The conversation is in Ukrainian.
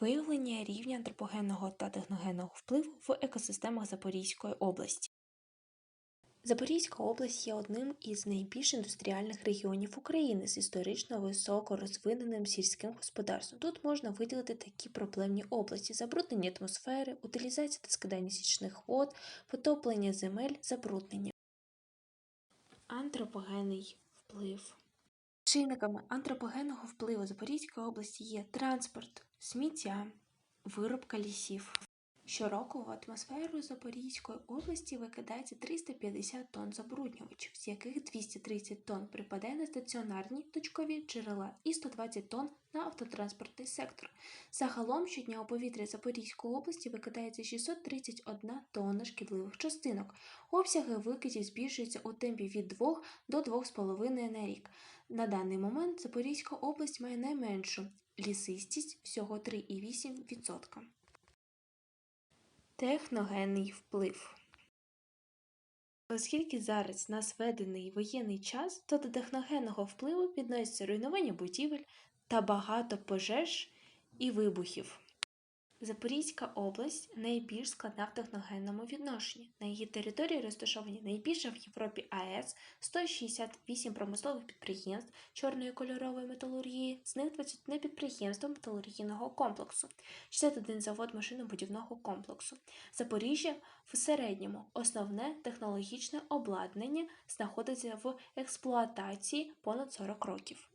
Виявлення рівня антропогенного та техногенного впливу в екосистемах Запорізької області. Запорізька область є одним із найбільш індустріальних регіонів України з історично високо розвиненим сільським господарством. Тут можна виділити такі проблемні області: забруднення атмосфери, утилізація та скидання січних вод, потоплення земель, забруднення. Антропогенний вплив. Чинниками антропогенного впливу Запорізької області є транспорт, сміття, вирубка лісів. Щороку в атмосферу Запорізької області викидається 350 тонн забруднювачів, з яких 230 тонн припадає на стаціонарні точкові джерела і 120 тонн на автотранспортний сектор. Загалом щодня у повітря Запорізької області викидається 631 тонна шкідливих частинок. Обсяги викидів збільшуються у темпі від 2 до 2,5 на рік. На даний момент Запорізька область має найменшу лісистість всього 3,8%. Техногенний вплив. Оскільки зараз нас введений воєнний час, то до техногенного впливу відносяться руйнування будівель та багато пожеж і вибухів. Запорізька область найбільш складна в техногенному відношенні. На її території розташовані найбільша в Європі АЕС, 168 промислових підприємств чорної кольорової металургії, з них 21 підприємство металургійного комплексу, 61 завод машинобудівного комплексу. Запоріжжя в середньому основне технологічне обладнання знаходиться в експлуатації понад 40 років.